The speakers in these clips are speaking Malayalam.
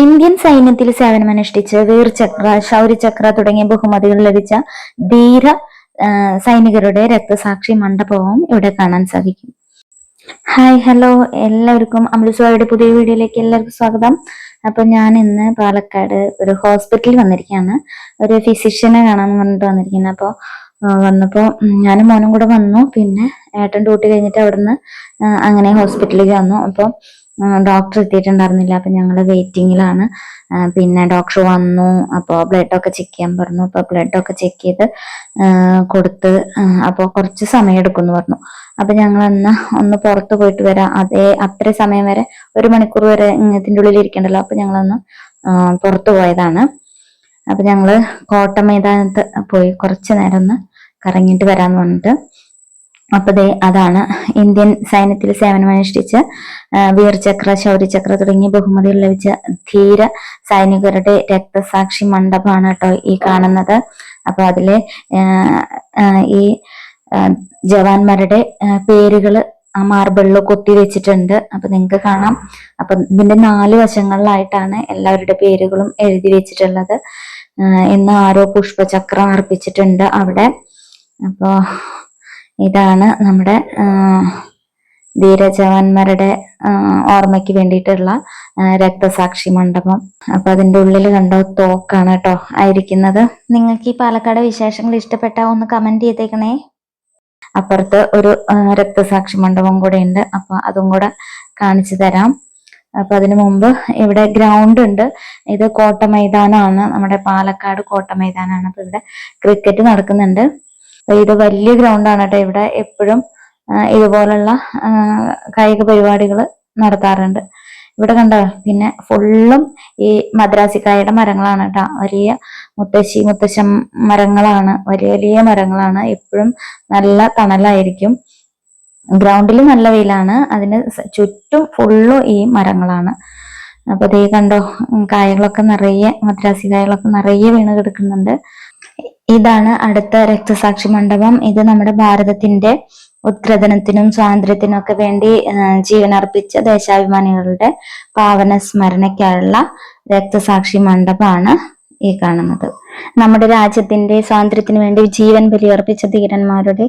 ഇന്ത്യൻ സൈന്യത്തിൽ സേവനമനുഷ്ഠിച്ച് വീർചക്ര ശൗര്യചക്ര തുടങ്ങിയ ബഹുമതികൾ ലഭിച്ച ധീര സൈനികരുടെ രക്തസാക്ഷി മണ്ഡപവും ഇവിടെ കാണാൻ സാധിക്കും. ഹായ് ഹലോ എല്ലാവർക്കും അമൃത്സവയുടെ പുതിയ വീഡിയോയിലേക്ക് എല്ലാവർക്കും സ്വാഗതം. അപ്പൊ ഞാൻ ഇന്ന് പാലക്കാട് ഒരു ഹോസ്പിറ്റലിൽ വന്നിരിക്കുകയാണ്. ഒരു ഫിസിഷ്യനെ കാണാൻ പറഞ്ഞിട്ട് വന്നിരിക്കുന്നത് അപ്പോൾ വന്നപ്പോൾ ഞാനും മോനും കൂടെ വന്നു. പിന്നെ ഏട്ടൻ ഡ്യൂട്ടി കഴിഞ്ഞിട്ട് അവിടുന്ന് അങ്ങനെ ഹോസ്പിറ്റലിലേക്ക് വന്നു. അപ്പോൾ ഡോക്ടർ എത്തിയിട്ടുണ്ടായിരുന്നില്ല. അപ്പൊ ഞങ്ങൾ വെയിറ്റിംഗിലാണ് പിന്നെ ഡോക്ടർ വന്നു. അപ്പോൾ ബ്ലഡൊക്കെ ചെക്ക് ചെയ്യാൻ പറഞ്ഞു. അപ്പോൾ ബ്ലഡൊക്കെ ചെക്ക് ചെയ്ത് കൊടുത്ത് അപ്പോൾ കുറച്ച് സമയം എടുക്കും എന്ന് പറഞ്ഞു. അപ്പൊ ഞങ്ങൾ അന്ന് ഒന്ന് പുറത്ത് പോയിട്ട് വരാം. അതേ അത്ര സമയം വരെ ഒരു മണിക്കൂർ വരെ ഇതിന്റെ ഉള്ളിൽ ഇരിക്കണ്ടല്ലോ. അപ്പൊ ഞങ്ങളൊന്ന് പുറത്ത് പോയതാണ്. അപ്പൊ ഞങ്ങൾ കോട്ട മൈതാനത്ത് പോയി കുറച്ച് നേരം ഒന്ന് കറങ്ങിയിട്ട് വരാന്ന് പറഞ്ഞിട്ട് അപ്പൊ ദേ അതാണ് ഇന്ത്യൻ സൈന്യത്തിൽ സേവനമനുഷ്ഠിച്ച് വീർചക്ര ശൗര്യചക്ര തുടങ്ങിയ ബഹുമതികൾ ലഭിച്ച ധീര സൈനികരുടെ രക്തസാക്ഷി മണ്ഡപമാണ് കേട്ടോ ഈ കാണുന്നത്. അപ്പൊ അതിൽ ഈ ജവാന്മാരുടെ പേരുകൾ ആ മാർബിളിൽ കൊത്തി വെച്ചിട്ടുണ്ട്. അപ്പൊ നിങ്ങൾക്ക് കാണാം. അപ്പൊ ഇതിന്റെ നാല് വശങ്ങളിലായിട്ടാണ് എല്ലാവരുടെ പേരുകളും എഴുതി വെച്ചിട്ടുള്ളത്. ഇന്ന് ആരോ പുഷ്പചക്രം അർപ്പിച്ചിട്ടുണ്ട് അവിടെ. അപ്പോ ഇതാണ് നമ്മുടെ ധീരജവാന്മാരുടെ ഓർമ്മയ്ക്ക് വേണ്ടിയിട്ടുള്ള രക്തസാക്ഷി മണ്ഡപം. അപ്പൊ അതിന്റെ ഉള്ളിൽ കണ്ടോ തോക്കാണ് കേട്ടോ ആയിരിക്കുന്നത്. നിങ്ങൾക്ക് ഈ പാലക്കാട് വിശേഷങ്ങൾ ഇഷ്ടപ്പെട്ട ഒന്ന് കമന്റ് ചെയ്തേക്കണേ. അപ്പുറത്ത് ഒരു രക്തസാക്ഷി മണ്ഡപം കൂടെ ഉണ്ട്. അപ്പൊ അതും കൂടെ കാണിച്ചു തരാം. അപ്പൊ അതിനു മുമ്പ് ഇവിടെ ഗ്രൗണ്ട് ഉണ്ട്. ഇത് കോട്ട മൈതാനമാണ് നമ്മുടെ പാലക്കാട് കോട്ട മൈതാനമാണ് അപ്പൊ ഇവിടെ ക്രിക്കറ്റ് നടക്കുന്നുണ്ട്. ഇത് വലിയ ഗ്രൗണ്ടാണ് കേട്ടോ ഇവിടെ എപ്പോഴും ഇതുപോലുള്ള കായിക പരിപാടികൾ നടത്താറുണ്ട്. ഇവിടെ കണ്ടോ? പിന്നെ ഫുള്ളും ഈ മദ്രാസിക്കായുടെ മരങ്ങളാണ് കേട്ടോ വലിയ മുത്തശ്ശി മുത്തശ്ശൻ മരങ്ങളാണ്. വലിയ വലിയ മരങ്ങളാണ്. എപ്പോഴും നല്ല തണലായിരിക്കും. ഗ്രൗണ്ടിൽ നല്ല വെയിലാണ്. അതിന് ചുറ്റും ഫുള്ളും ഈ മരങ്ങളാണ്. അപ്പൊ ദേ കണ്ടോ കായകളൊക്കെ നിറയെ മദ്രാസി കായകളൊക്കെ നിറയെ വീണ് കിടക്കുന്നുണ്ട്. ഇതാണ് അടുത്ത രക്തസാക്ഷി മണ്ഡപം. ഇത് നമ്മുടെ ഭാരതത്തിന്റെ ഉത്ഗ്രഥനത്തിനും സ്വാതന്ത്ര്യത്തിനും ഒക്കെ വേണ്ടി ജീവനർപ്പിച്ച ദേശാഭിമാനികളുടെ പാവന സ്മരണയ്ക്കായുള്ള രക്തസാക്ഷി മണ്ഡപമാണ് ഈ കാണുന്നത്. നമ്മുടെ രാജ്യത്തിന്റെ സ്വാതന്ത്ര്യത്തിന് വേണ്ടി ജീവൻ ബലിയർപ്പിച്ച ധീരന്മാരുടെ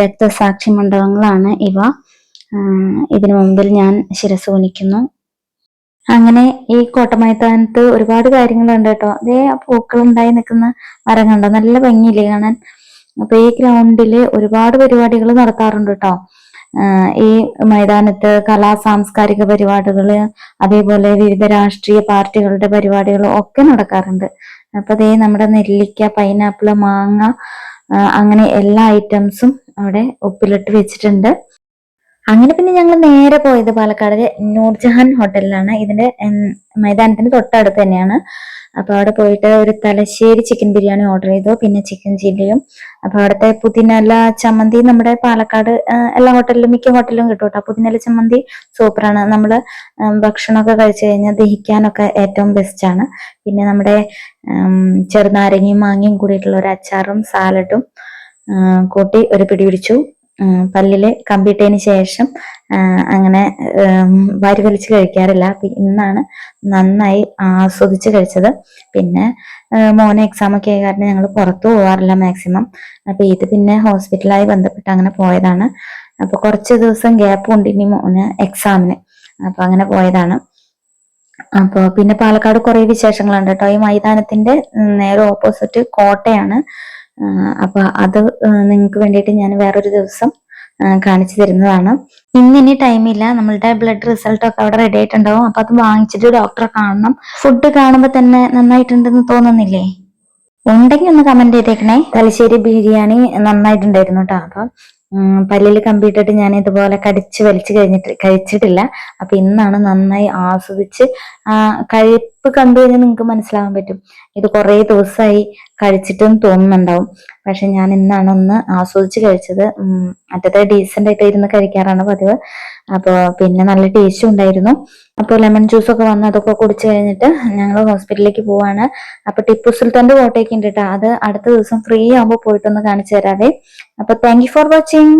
രക്തസാക്ഷി മണ്ഡപങ്ങളാണ് ഇവ. ഇതിനു മുമ്പിൽ ഞാൻ ശിരസ് കുനിക്കുന്നു. അങ്ങനെ ഈ കോട്ടമൈതാനത്ത് ഒരുപാട് കാര്യങ്ങളുണ്ട് കേട്ടോ. അതേ ആ പൂക്കൾ ഉണ്ടായി നിൽക്കുന്ന മരം കണ്ടോ? നല്ല ഭംഗിയില്ലേ കാണാൻ? അപ്പൊ ഈ ഗ്രൗണ്ടിൽ ഒരുപാട് പരിപാടികൾ നടത്താറുണ്ട് കേട്ടോ. ഈ മൈതാനത്ത് കലാ സാംസ്കാരിക പരിപാടികൾ അതേപോലെ വിവിധ രാഷ്ട്രീയ പാർട്ടികളുടെ പരിപാടികൾ ഒക്കെ നടക്കാറുണ്ട്. അപ്പൊ അതേ നമ്മുടെ നെല്ലിക്ക പൈനാപ്പിൾ മാങ്ങ അങ്ങനെ എല്ലാ ഐറ്റംസും അവിടെ ഉപ്പിലിട്ട് വെച്ചിട്ടുണ്ട്. അങ്ങനെ പിന്നെ ഞങ്ങൾ നേരെ പോയത് പാലക്കാടിലെ നൂർജഹാൻ ഹോട്ടലിലാണ്. ഇതിന്റെ മൈതാനത്തിന്റെ തൊട്ടടുത്ത് തന്നെയാണ്. അപ്പൊ അവിടെ പോയിട്ട് ഒരു തലശ്ശേരി ചിക്കൻ ബിരിയാണി ഓർഡർ ചെയ്തു. പിന്നെ ചിക്കൻ ചില്ലിയും. അപ്പൊ അവിടുത്തെ പുതിനല ചമ്മന്തി നമ്മുടെ പാലക്കാട് എല്ലാ ഹോട്ടലിലും മിക്ക ഹോട്ടലിലും കിട്ടും കേട്ടോ. പുതിനല ചമ്മന്തി സൂപ്പറാണ്. നമ്മൾ ഉം, ഭക്ഷണമൊക്കെ കഴിച്ചു കഴിഞ്ഞാൽ ദഹിക്കാനൊക്കെ ഏറ്റവും ബെസ്റ്റാണ് പിന്നെ നമ്മുടെ ചെറുനാരങ്ങയും മാങ്ങയും കൂടിയിട്ടുള്ള ഒരു അച്ചാറും സാലഡും കൂട്ടി ഒരു പിടി പിടിച്ചു. ഉം, പല്ലിൽ കമ്പിയിട്ടതിന് ശേഷം അങ്ങനെ വാരി വലിച്ച് കഴിക്കാറില്ല. ഇന്നാണ് നന്നായി ആസ്വദിച്ച് കഴിച്ചത്. പിന്നെ മോനെ എക്സാം ഒക്കെ ആയ കാരണം ഞങ്ങൾ പുറത്തു പോവാറില്ല മാക്സിമം അപ്പൊ ഇത് പിന്നെ ഹോസ്പിറ്റലായി ബന്ധപ്പെട്ട് അങ്ങനെ പോയതാണ്. അപ്പൊ കുറച്ച് ദിവസം ഗ്യാപ്പ് ഉണ്ട് ഇനി മോന് എക്സാമിന് അപ്പൊ അങ്ങനെ പോയതാണ്. അപ്പൊ പിന്നെ പാലക്കാട് കുറെ വിശേഷങ്ങളുണ്ട് കേട്ടോ ഈ മൈതാനത്തിന്റെ നേരെ ഓപ്പോസിറ്റ് കോട്ടയാണ്. അപ്പൊ അത് നിങ്ങൾക്ക് വേണ്ടിയിട്ട് ഞാൻ വേറൊരു ദിവസം കാണിച്ചു തരുന്നതാണ്. ഇന്ന് ഇനി ടൈമില്ല നമ്മളുടെ ബ്ലഡ് റിസൾട്ട് ഒക്കെ അവിടെ റെഡി ആയിട്ടുണ്ടാവും. അപ്പൊ അത് വാങ്ങിച്ചിട്ട് ഡോക്ടറെ കാണണം. ഫുഡ് കാണുമ്പോ തന്നെ നന്നായിട്ടുണ്ടെന്ന് തോന്നുന്നില്ലേ? ഉണ്ടെങ്കിൽ ഒന്ന് കമന്റ് ചെയ്തേക്കണേ. തലശ്ശേരി ബിരിയാണി നന്നായിട്ടുണ്ടായിരുന്നു കേട്ടോ അപ്പൊ പല്ലിൽ കമ്പിയിട്ടിട്ട് ഞാൻ ഇതുപോലെ കടിച്ച് വലിച്ചു കഴിഞ്ഞിട്ട് കഴിച്ചിട്ടില്ല. അപ്പൊ ഇന്നാണ് നന്നായി ആസ്വദിച്ച് ആ കഴിപ്പ് കണ്ടു കഴിഞ്ഞാൽ നിങ്ങൾക്ക് മനസ്സിലാവാൻ പറ്റും. ഇത് കുറേ ദിവസമായി കഴിച്ചിട്ടും തോന്നുന്നുണ്ടാവും. പക്ഷെ ഞാൻ ഇന്നാണ് ഒന്ന് ആസ്വദിച്ച് കഴിച്ചത്. മറ്റത്തെ മറ്റേത് ഡീസെന്റ് ആയിട്ട് ഇരുന്ന് കഴിക്കാറാണ് പതിവ്. അപ്പൊ പിന്നെ നല്ല ടേസ്റ്റും ഉണ്ടായിരുന്നു. അപ്പോൾ ലെമൺ ജ്യൂസ് ഒക്കെ വന്ന് അതൊക്കെ കുടിച്ചു കഴിഞ്ഞിട്ട് ഞങ്ങൾ ഹോസ്പിറ്റലിലേക്ക് പോവാണ്. അപ്പൊ ടിപ്പു സുൽത്താന്റെ കോട്ടയൊക്കെ ഉണ്ട് കേട്ടോ അത് അടുത്ത ദിവസം ഫ്രീ ആകുമ്പോൾ പോയിട്ടൊന്ന് കാണിച്ചു തരാവേ. അപ്പൊ താങ്ക് ഫോർ വാച്ചിങ്